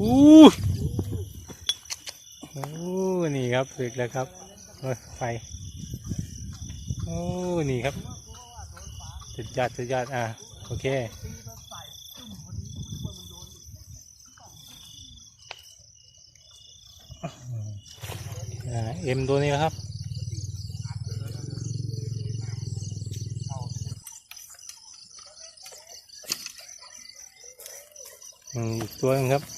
อู้โอ้นี่ครับสึกแล้วครับไฟโอ้นี่ครับสุดยอดสุดยอดอะโอเค อ่า เอ็มตัวนี้นะครับอืมอีกตัวนึงครับ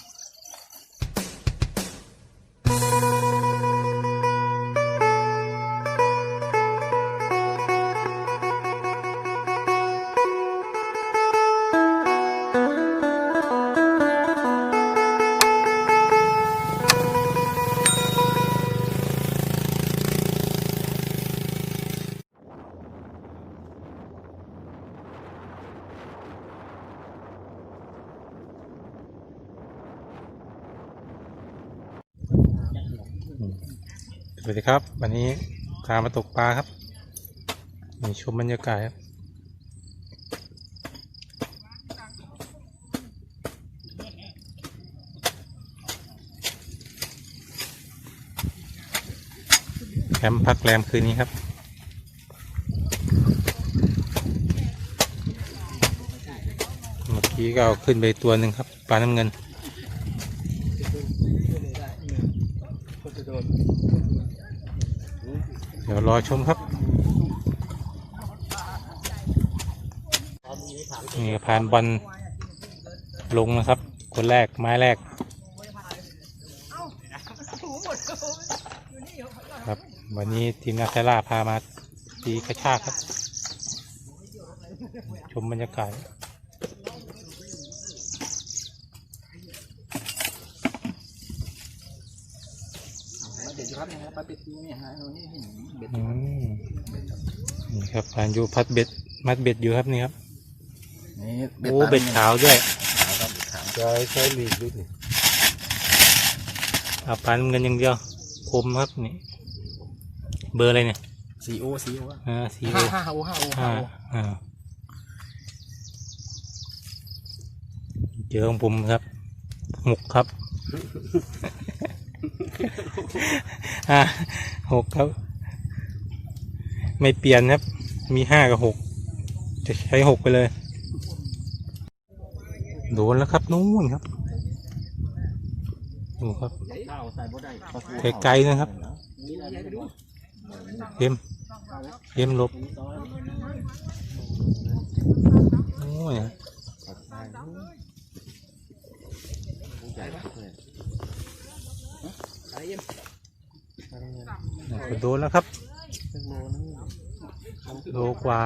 วัสดีครับ วันนี้พามาตกปลาครับนี่ชมบรรยากาศครับแคมป์พักแรมคืนนี้ครับเมื่อกี้ก็เอาขึ้นไปตัวหนึ่งครับปลาน้ำเงิน ดี๋ยวรอชมครับนี่ผ่านบอลลงนะครับ คนแรกไม้แรกครับวันนี้ทีมนาคาร่าพามาตีกระชากครับ ชมบรรยากาศ มาเด็ดครับเนี่ยครับปลาเป็ดนี่ฮะตรงนี้เห็นเบ็ดอืมนี่ครับผ่านอยู่พัดเบ็ด มัดเบ็ดอยู่ครับนี่ครับนี่โอ้เบ็ดขาวด้วยขาวครับเบ็ดขาวใช้ใช้ลีกด้วยนี่เอาปลาน้ำเงินอย่างเดียวคมครับนี่ เบอร์อะไรเนี่ยซีโอซีโออ่าสีห้าห้าโอห้าโอห้าอ่าโออ่าเจอของผมครับหกครับ อ่าหกครับ ไม่เปลี่ยนครับ มีห้ากับหกจะใช้หกไปเลย โดนแล้วครับนู่นครับดูครับไกลๆนะครับเอ็มเอ็มลบโอ้ย โดนแล้วครับโลกว่า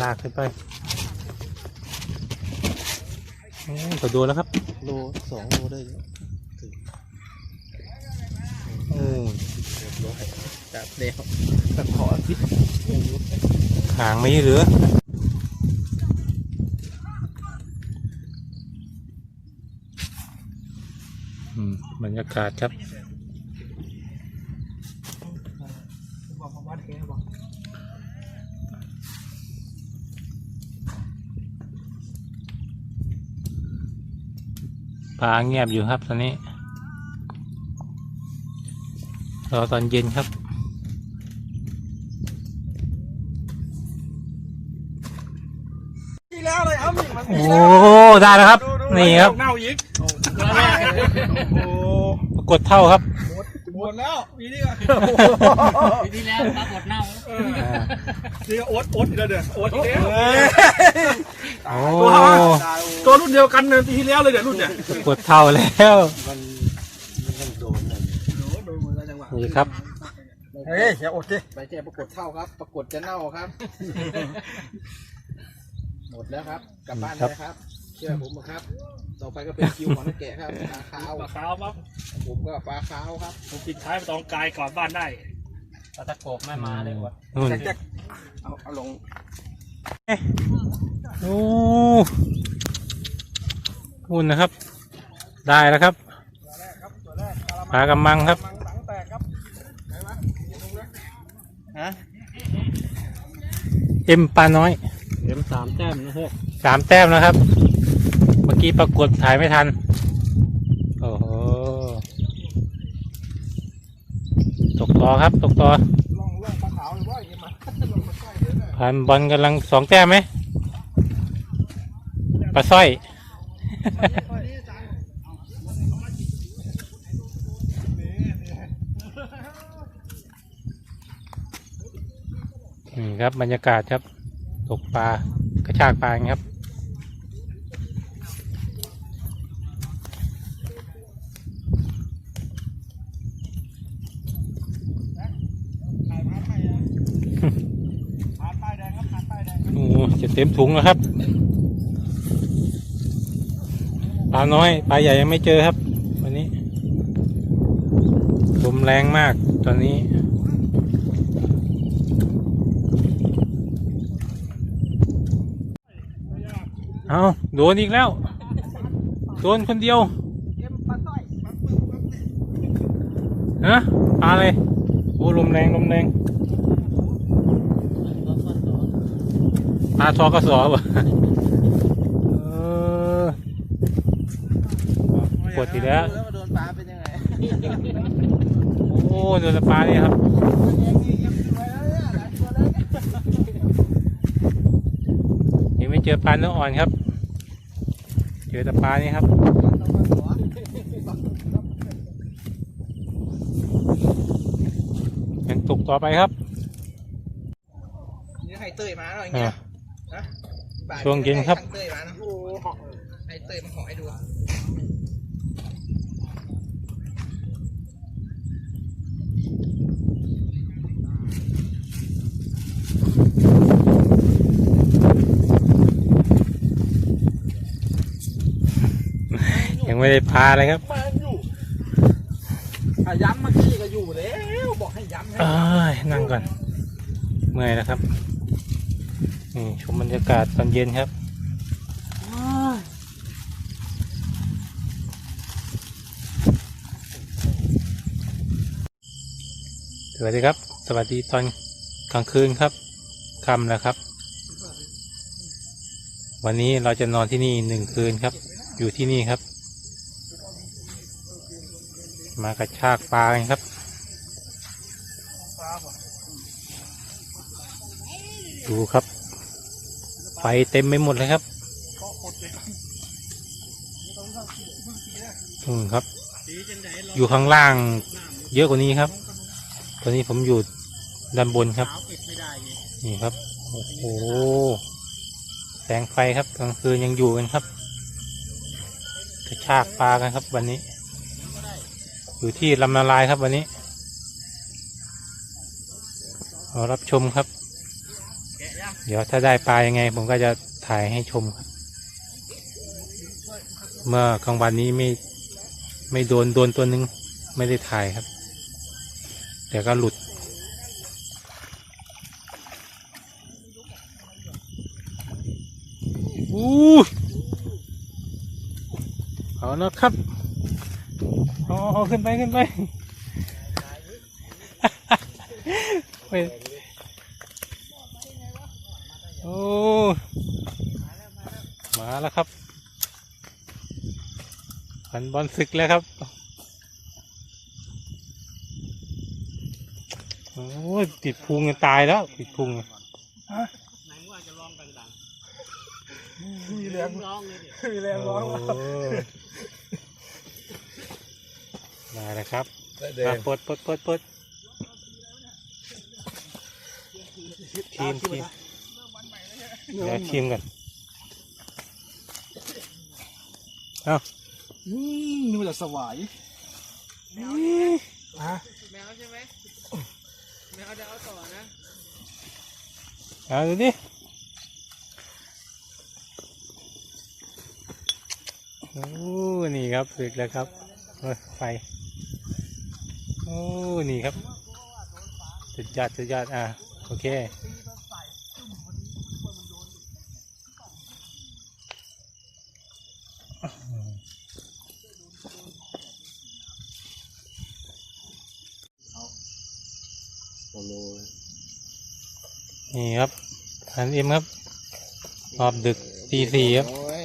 ลากขึ้นไปโอ้ยก็โดนแล้วครับ โลสองโลได้เยอะโอ้ยจับเร็วตะขอสิหางไม่เหลือ อืม บรรยากาศครับบอกว่าเทบอกปลาเงียบอยู่ครับตอนนี้ รอตอนเย็นครับที่แล้วเลยเอามีมันโอ้ได้แล้วครับ นี่ครับ เน่าอีก โอ้ปรากฏเท่าครับหมดแล้วปีนี้ก็ปีที่แล้วปรากฏเน่านี่ก็โอ๊ตโอ๊ตอีกแล้วเด้อโอ๊ตอีกแล้วโอ้ตัวรุ่นเดียวกันเนี่ยปีที่แล้วเลยเดี๋ยวรุ่นเนี่ยปรากฏเท่าแล้วมันมันต้องโดนเลยโดนมือแล้วจังหวะนี่ครับเฮ้ยอย่าอดดิไปแจ้ปรากฏเท่าครับ ปรากฏจะเน่าครับ หมดแล้วครับ กลับบ้านเลยครับเชื่อผมครับ ต่อไปก็เป็นคิวของนักแกะครับปลาขาวปลาขาวปั๊บผมก็ปลาขาวครับ ผมปิดท้ายตองกายก่อนบ้านได้ปลาตะโกบไม่มาเลยว่ะนู่นแจ็คเอาเอาลงโอ้อุ่นนะครับ ได้แล้วครับปลากำมังครับฮะเอ็มปลาน้อย เอ็มสามแต้มนะเฮ้ยสามแต้มนะครับเมื่อ กี้ปรากฏถ่ายไม่ทัน โอ้โห ตกต่อครับ ตกต่อผ่านบอลกำลังสองแต้มไหมปลาสร้อย นี่ครับบรรยากาศครับ ตกปลากระชากปลาอย่างนี้ครับ ผ่านป้ายแดงครับผ่านป้ายแดง โอ้โหจะ เต็มถุงแล้วครับปลาน้อยปลาใหญ่ยังไม่เจอครับ วันนี้ลมแรงมากตอนนี้ เอาโดนอีกแล้ว โดนคนเดียวเอ็มปลาสร้อยปลาปึกปลาปึกฮะปลาอะไรโอ้ลมแรงลมแรง ปลาทอกระสอบเออปวดทีแล้วแล้วมาโดนปลาเป็นยังไง โอ้โดนปลาเนี่ยครับเอ็มนี่เอ็มสวยแล้วเนี่ยหลายตัวเลยเนี่ยยังไม่เจอปลาเนื้ออ่อนครับ เจอแต่ปลานี่ครับยังตกต่อไปครับนี่ไข่เตยมาแล้วอย่างเงี้ย นะช่วงเย็นครับไข่เตยมานะไข่เตยมาขอให้ดู ยังไม่ได้ปลาเลยครับมาอยู่อะย้ำเมื่อกี้ก็อยู่แล้ว บอกให้ย้ำให้เอ้ยนั่งก่อน เมื่อยแล้วครับนี่ ชมบรรยากาศตอนเย็นครับสวัสดีครับ สวัสดีตอนกลางคืนครับค่ำแล้วครับ วันนี้เราจะนอนที่นี่หนึ่งคืนครับ อยู่ที่นี่ครับ มากระชากปลาครับดูครับ ไฟเต็มไปหมดเลยครับอืมครับ อยู่ข้างล่าง เยอะกว่านี้ครับ ตอนนี้ผมอยู่ด้านบนครับ นี่ครับ โอ้โห แสงไฟครับกลางคืนยังอยู่กันครับกระชากปลากันครับ วันนี้ อยู่ที่ลำนาลายครับวันนี้รอรับชมครับ เดี๋ยวถ้าได้ปลายังไง ผมก็จะถ่ายให้ชมครับ เมื่อกลางวันนี้ไม่ไม่โดนโดนตัวหนึง ไม่ได้ถ่ายครับ แต่ก็หลุด อู้เอาแล้วครับเอาเอาขึ้นไปขึ้นไป มาแล้วครับพันบอลศึกแล้วครับ โอ้ยติดพุงกันตายแล้วติดพุงมีแรงร้องเลยดิมีแรงร้องว่าโอ้ได้แล้วครับแดมางปลดปลดปลดปลดทีมทีม เดี๋ยวทีมกันอืมนี่มันจะสวายอะแมวใช่ไหมแมวจะเอาต่อนะเอาดูดิโอ้นี่ครับสึกแล้วครับเฮ้ยไฟโอ้นี่ครับสุดยอดสุดยอดอะโอเค นี่ครับอันเอ็มครับรอบดึกตีสี่ครับโอ้ย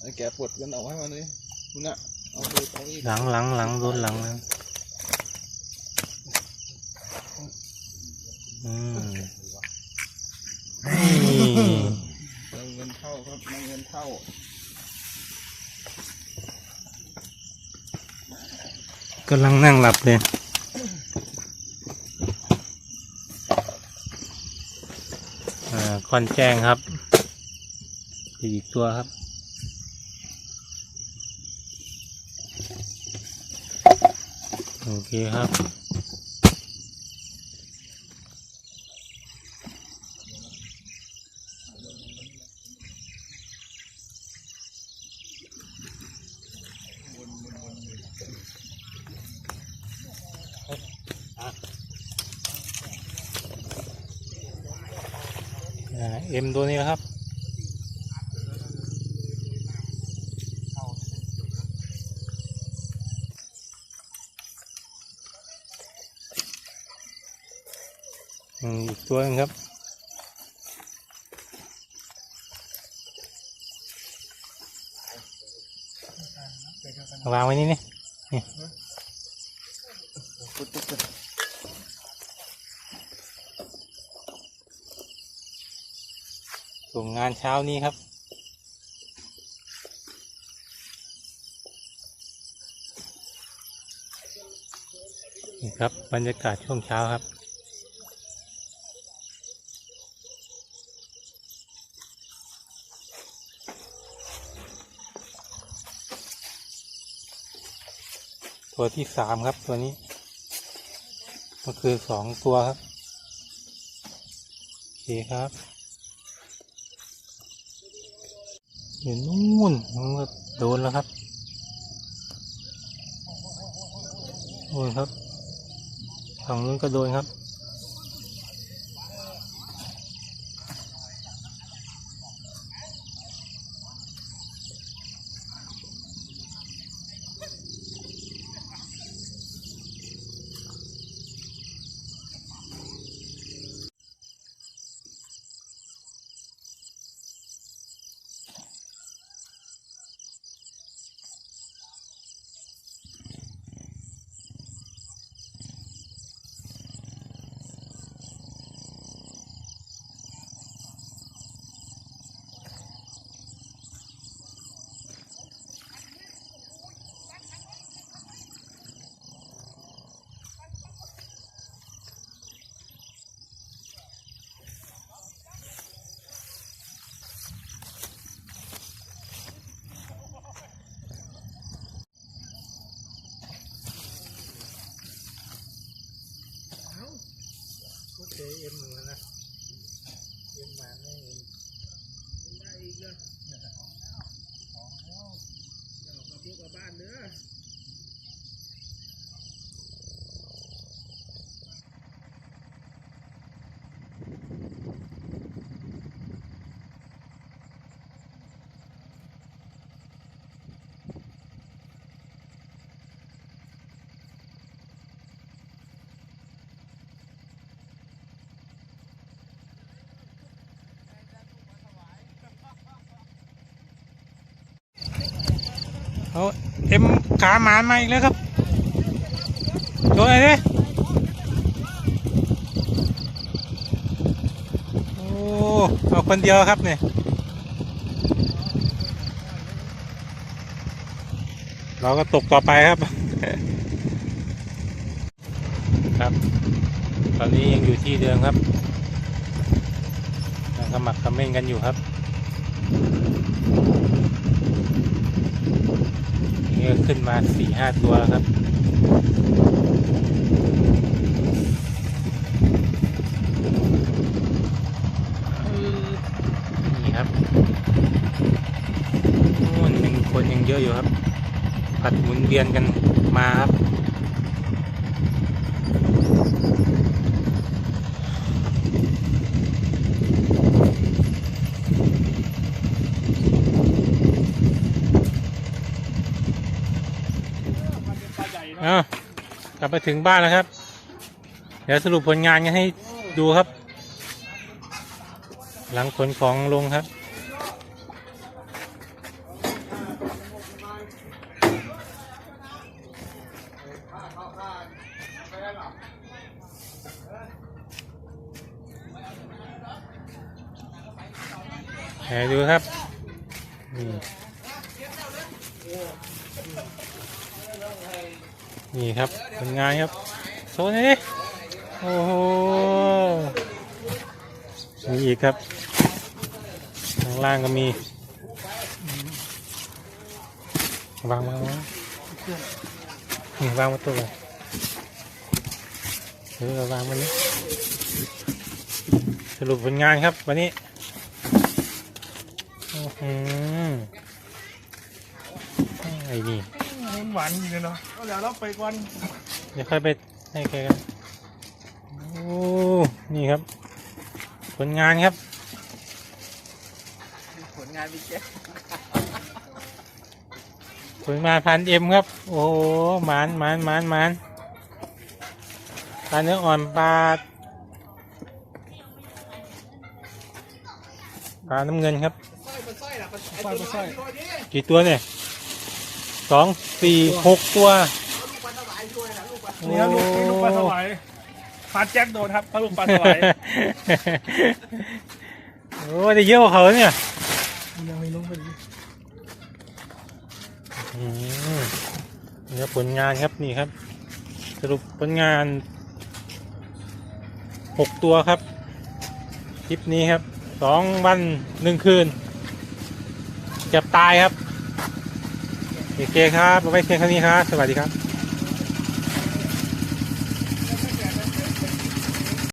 ไอ้แกปวดกันเอาให้มันเลยคุณน่ะเอาไปตรงนี้หลังหลังหลังโดนหลังนะอืมนี่เอาเงินเข้าครับเอาเงินเข้ากำลังนั่งหลับเลยอ่า คอนแจ้งครับอีกตัวครับโอเคครับ เอ็มตัวนี้นะครับ อีกตัวนึงครับวางไว้นี่นี่ ส่งงานเช้านี้ครับ นี่ครับบรรยากาศช่วงเช้าครับตัวที่สามครับตัวนี้ ก็คือสองตัวครับ โอเคครับ อยู่นู่นมันก็โดนแล้วครับโดนครับฝั่งนู้นก็โดนครับ เจเอ็มเหนะเอ็มมาไม่เอ็มได้อีกเลยของแล้วของแล้วเที่ยวกับบ้านเนื้อ เอาเอ็มขาหมานมาอีกแล้วครับโดนอะไรเนี่ยโอ้เอาคนเดียวครับเนี่ยเราก็ตกต่อไปครับ ครับ ตอนนี้ยังอยู่ที่เดิมครับยังขมักเขม้นกันอยู่ครับ นี่ก็ขึ้นมาสี่ห้าตัวแล้วครับ นี่ครับนู่นหนึ่งคนยังเยอะอยู่ครับ ผัดหมุนเวียนกันมาครับ อ้ากลับมาถึงบ้านแล้วครับ เดี๋ยวสรุปผลงานกันให้ดูครับ หลังขนของลงครับไหนดูครับนี่ นี่ครับผลงานครับโซนนี้โอ้โหมีอีกครับข้างล่างก็มีวางวางวางนี่วางมาตัวเลยเออวางมันนี้สรุปผลงานครับวันนี้อื้อหือไอ้นี่ มันหวานจริงเลยเนาะเอาเดี๋ยวเราไปก่อนเดี๋ยวค่อยไปให้แกกันโอ้นี่ครับ ผลงานครับ ผลงานพี่แจ๊คผลงานพันเอ็มครับ โอ้โหหมานหมานหมานหมานปลาเนื้ออ่อนปลาปลาน้ำเงินครับสร้อยมันสร้อยล่ะมันไอ้ตัวน้อยตัวนี้กี่ตัวเนี่ย สองสี่หกตัวเอาลูกปลาถวายช่วยนะลูกปลานี่ครับลูกลูกปลาสวายพาแจ็คโดนครับพาลูกปลาสวายโอ้ได้เยอะกว่าเขาเนี่ยยังไม่ลงไปดิอืมนี่ครับผลงานครับนี่ครับ สรุปผลงานหกตัวครับคลิปนี้ครับสองวันหนึ่งคืนเกือบตายครับ โอเคครับไว้เพียงเท่านี้ครับ สวัสดีครับ